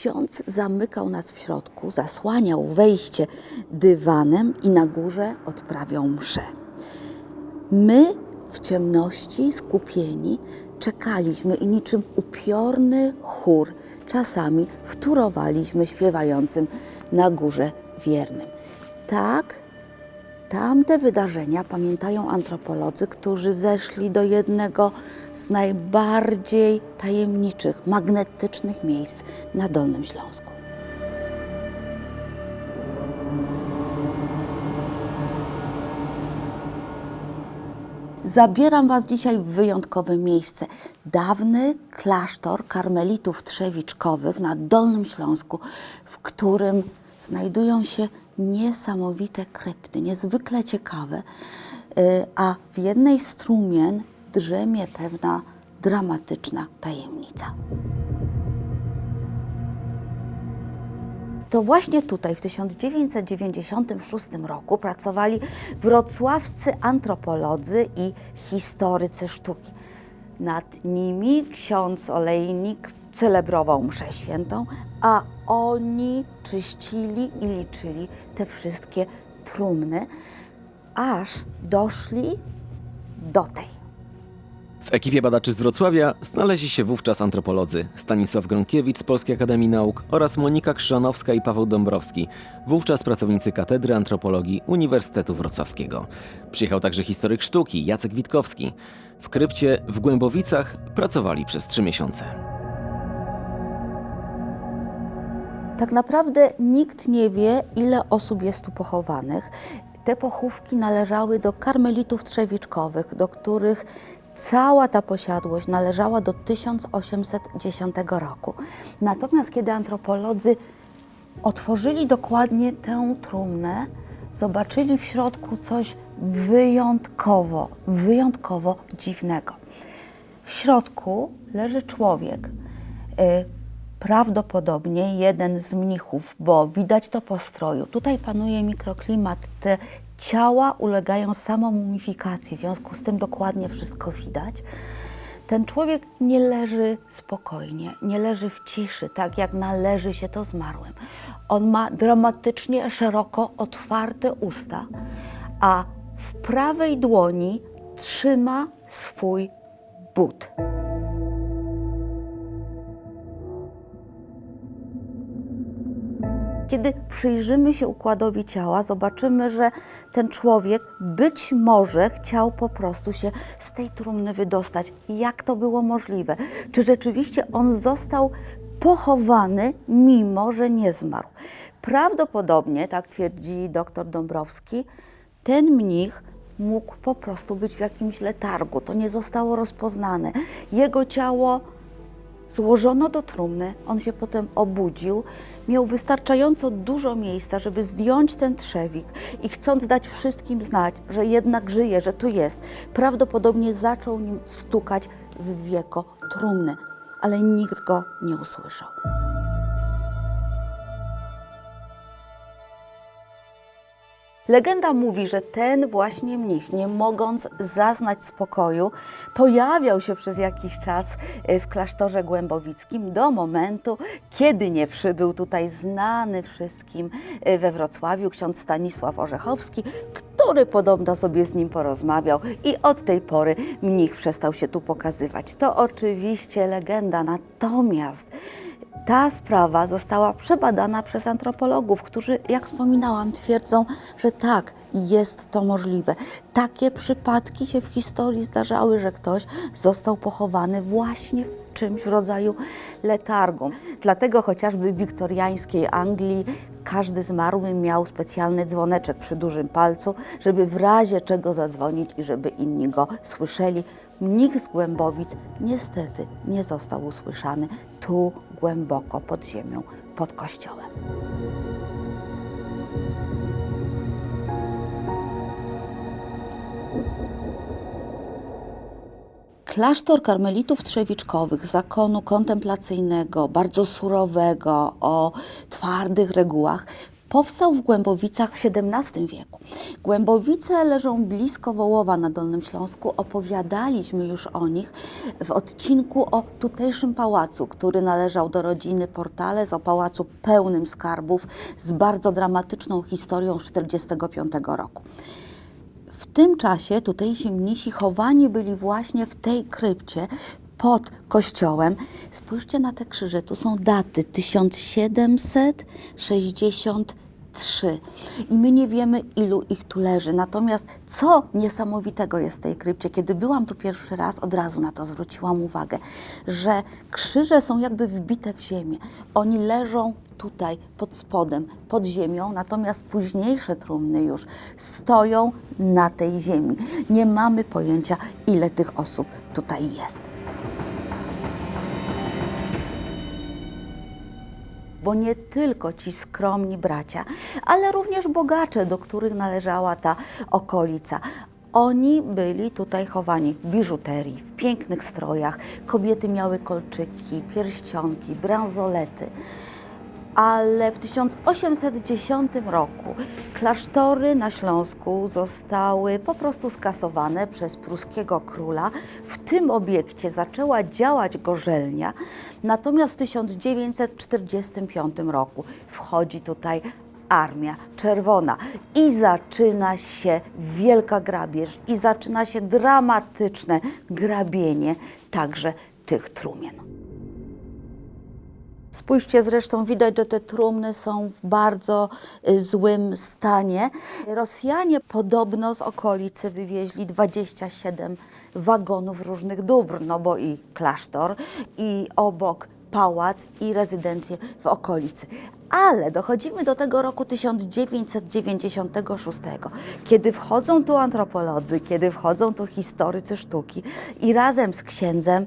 ksiądz zamykał nas w środku, zasłaniał wejście dywanem i na górze odprawiał mszę. My w ciemności, skupieni, czekaliśmy i niczym upiorny chór czasami wtórowaliśmy śpiewającym na górze wiernym. Tak, tamte wydarzenia pamiętają antropolodzy, którzy zeszli do jednego z najbardziej tajemniczych, magnetycznych miejsc na Dolnym Śląsku. Zabieram Was dzisiaj w wyjątkowe miejsce. Dawny klasztor karmelitów trzewiczkowych na Dolnym Śląsku, w którym znajdują się niesamowite krypty, niezwykle ciekawe, y, a w jednej z trumien drzemie pewna dramatyczna tajemnica. To właśnie tutaj w 1996 roku pracowali wrocławscy antropolodzy i historycy sztuki. Nad nimi ksiądz olejnik celebrował mszę świętą, a oni czyścili i liczyli te wszystkie trumny, aż doszli do tej. W ekipie badaczy z Wrocławia znaleźli się wówczas antropolodzy Stanisław Gronkiewicz z Polskiej Akademii Nauk oraz Monika Krzyżanowska i Paweł Dąbrowski, wówczas pracownicy Katedry Antropologii Uniwersytetu Wrocławskiego. Przyjechał także historyk sztuki Jacek Witkowski. W krypcie w Głębowicach pracowali przez trzy miesiące. Tak naprawdę nikt nie wie, ile osób jest tu pochowanych. Te pochówki należały do karmelitów trzewiczkowych, do których cała ta posiadłość należała do 1810 roku. Natomiast kiedy antropolodzy otworzyli dokładnie tę trumnę, zobaczyli w środku coś wyjątkowo, wyjątkowo dziwnego. W środku leży człowiek. Prawdopodobnie jeden z mnichów, bo widać to po stroju. Tutaj panuje mikroklimat. Te ciała ulegają samomumifikacji, w związku z tym dokładnie wszystko widać. Ten człowiek nie leży spokojnie, nie leży w ciszy, tak jak należy się to zmarłym. On ma dramatycznie szeroko otwarte usta, a w prawej dłoni trzyma swój but. Kiedy przyjrzymy się układowi ciała, zobaczymy, że ten człowiek być może chciał po prostu się z tej trumny wydostać. Jak to było możliwe? Czy rzeczywiście on został pochowany, mimo że nie zmarł? Prawdopodobnie, tak twierdzi dr Dąbrowski, ten mnich mógł po prostu być w jakimś letargu. To nie zostało rozpoznane. Jego ciało Złożono do trumny, on się potem obudził, miał wystarczająco dużo miejsca, żeby zdjąć ten trzewik i chcąc dać wszystkim znać, że jednak żyje, że tu jest, prawdopodobnie zaczął nim stukać w wieko trumny, ale nikt go nie usłyszał. Legenda mówi, że ten właśnie mnich, nie mogąc zaznać spokoju, pojawiał się przez jakiś czas e, w klasztorze głębowickim do momentu, kiedy nie przybył tutaj znany wszystkim e, we Wrocławiu ksiądz Stanisław Orzechowski, który podobno sobie z nim porozmawiał i od tej pory mnich przestał się tu pokazywać. To oczywiście legenda, natomiast ta sprawa została przebadana przez antropologów, którzy, jak wspominałam, twierdzą, że tak, jest to możliwe. Takie przypadki się w historii zdarzały, że ktoś został pochowany właśnie w czymś w rodzaju letargu. Dlatego chociażby w wiktoriańskiej Anglii każdy zmarły miał specjalny dzwoneczek przy dużym palcu, żeby w razie czego zadzwonić i żeby inni go słyszeli. Mnich z Głębowic niestety nie został usłyszany tu głęboko pod ziemią, pod kościołem. Klasztor karmelitów trzewiczkowych, zakonu kontemplacyjnego, bardzo surowego, o twardych regułach, Powstał w Głębowicach w XVII wieku. Głębowice leżą blisko Wołowa na Dolnym Śląsku. Opowiadaliśmy już o nich w odcinku o tutejszym pałacu, który należał do rodziny Portales, o pałacu pełnym skarbów z bardzo dramatyczną historią z 1945 roku. W tym czasie tutejsi mnisi chowani byli właśnie w tej krypcie pod kościołem. Spójrzcie na te krzyże, tu są daty 1763 i my nie wiemy ilu ich tu leży. Natomiast co niesamowitego jest w tej krypcie, kiedy byłam tu pierwszy raz, od razu na to zwróciłam uwagę, że krzyże są jakby wbite w ziemię. Oni leżą tutaj pod spodem, pod ziemią, natomiast późniejsze trumny już stoją na tej ziemi. Nie mamy pojęcia, ile tych osób tutaj jest. Bo nie tylko ci skromni bracia, ale również bogacze, do których należała ta okolica. Oni byli tutaj chowani w biżuterii, w pięknych strojach. Kobiety miały kolczyki, pierścionki, bransolety ale w 1810 roku klasztory na Śląsku zostały po prostu skasowane przez pruskiego króla. W tym obiekcie zaczęła działać gorzelnia, natomiast w 1945 roku wchodzi tutaj Armia Czerwona i zaczyna się wielka grabież i zaczyna się dramatyczne grabienie także tych trumien. Spójrzcie zresztą, widać, że te trumny są w bardzo y, złym stanie. Rosjanie podobno z okolicy wywieźli 27 wagonów różnych dóbr, no bo i klasztor, i obok pałac, i rezydencje w okolicy. Ale dochodzimy do tego roku 1996, kiedy wchodzą tu antropolodzy, kiedy wchodzą tu historycy sztuki i razem z księdzem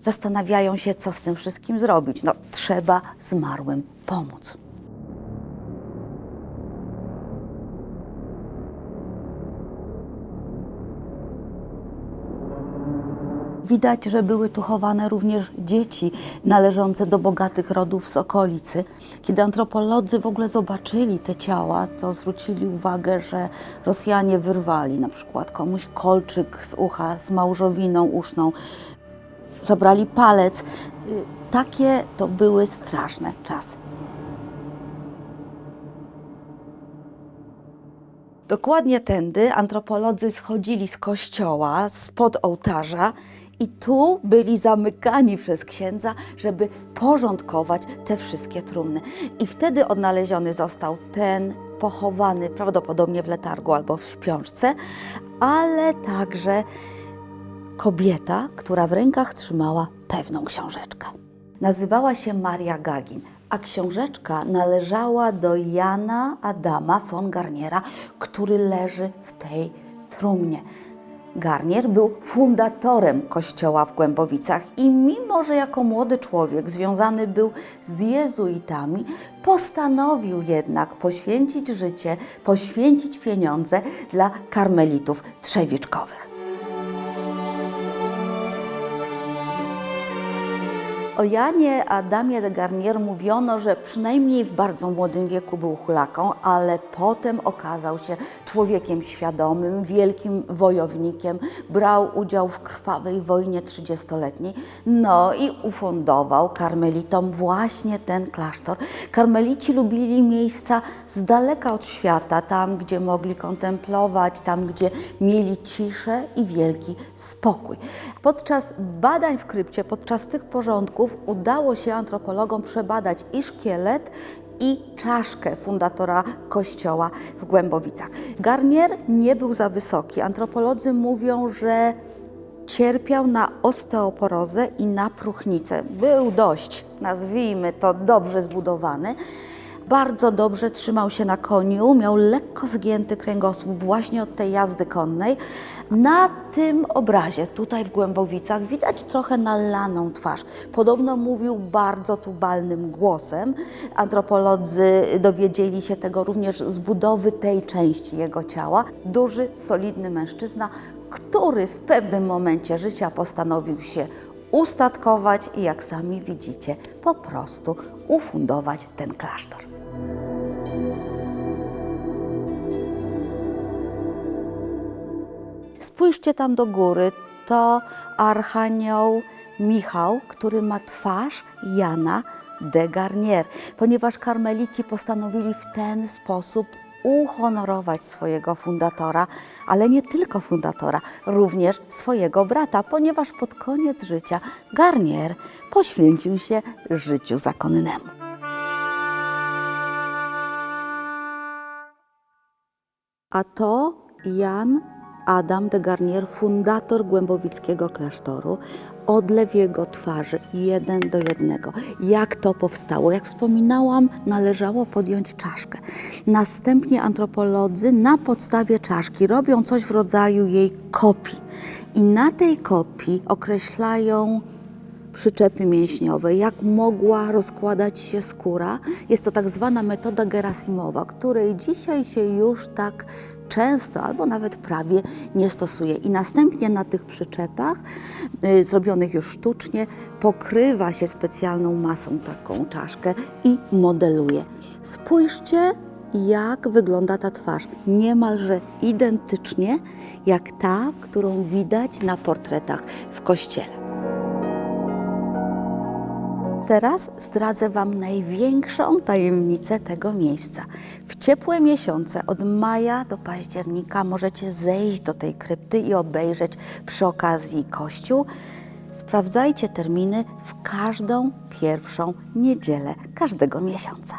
zastanawiają się, co z tym wszystkim zrobić. No, trzeba zmarłym pomóc. Widać, że były tu chowane również dzieci należące do bogatych rodów z okolicy. Kiedy antropolodzy w ogóle zobaczyli te ciała, to zwrócili uwagę, że Rosjanie wyrwali na przykład komuś kolczyk z ucha z małżowiną uszną, zabrali palec. Y, Takie to były straszne czasy. Dokładnie tędy antropolodzy schodzili z kościoła, spod ołtarza i tu byli zamykani przez księdza, żeby porządkować te wszystkie trumny. I wtedy odnaleziony został ten pochowany prawdopodobnie w letargu albo w śpiączce, ale także kobieta, która w rękach trzymała pewną książeczkę. Nazywała się Maria Gagin, a książeczka należała do Jana Adama von Garniera, który leży w tej trumnie. Garnier był fundatorem kościoła w Głębowicach i mimo, że jako młody człowiek związany był z jezuitami, postanowił jednak poświęcić życie, poświęcić pieniądze dla karmelitów trzewiczkowych. O Janie Adamie de Garnier mówiono, że przynajmniej w bardzo młodym wieku był hulaką, ale potem okazał się człowiekiem świadomym, wielkim wojownikiem, brał udział w krwawej wojnie trzydziestoletniej, no i ufundował karmelitom właśnie ten klasztor. Karmelici lubili miejsca z daleka od świata, tam gdzie mogli kontemplować, tam gdzie mieli ciszę i wielki spokój. Podczas badań w krypcie, podczas tych porządków udało się antropologom przebadać i szkielet, i czaszkę fundatora kościoła w Głębowicach. Garnier nie był za wysoki. Antropolodzy mówią, że cierpiał na osteoporozę i na próchnicę. Był dość, nazwijmy to, dobrze zbudowany. Bardzo dobrze trzymał się na koniu, miał lekko zgięty kręgosłup właśnie od tej jazdy konnej. Na tym obrazie, tutaj w Głębowicach, widać trochę nalaną twarz. Podobno mówił bardzo tubalnym głosem. Antropolodzy dowiedzieli się tego również z budowy tej części jego ciała. Duży, solidny mężczyzna, który w pewnym momencie życia postanowił się ustatkować i jak sami widzicie, po prostu ufundować ten klasztor. Spójrzcie tam do góry, to Archanioł Michał, który ma twarz Jana de Garnier, ponieważ karmelici postanowili w ten sposób uhonorować swojego fundatora, ale nie tylko fundatora, również swojego brata, ponieważ pod koniec życia Garnier poświęcił się życiu zakonnemu. A to Jan Adam de Garnier, fundator Głębowickiego klasztoru. Odlew jego twarzy jeden do jednego. Jak to powstało? Jak wspominałam, należało podjąć czaszkę. Następnie antropolodzy na podstawie czaszki robią coś w rodzaju jej kopii. I na tej kopii określają przyczepy mięśniowe, jak mogła rozkładać się skóra. Jest to tak zwana metoda Gerasimowa, której dzisiaj się już tak często albo nawet prawie nie stosuje. I następnie na tych przyczepach, y, zrobionych już sztucznie, pokrywa się specjalną masą taką czaszkę i modeluje. Spójrzcie, jak wygląda ta twarz. Niemalże identycznie jak ta, którą widać na portretach w kościele. Teraz zdradzę Wam największą tajemnicę tego miejsca. W ciepłe miesiące od maja do października możecie zejść do tej krypty i obejrzeć przy okazji kościół. Sprawdzajcie terminy w każdą pierwszą niedzielę każdego miesiąca.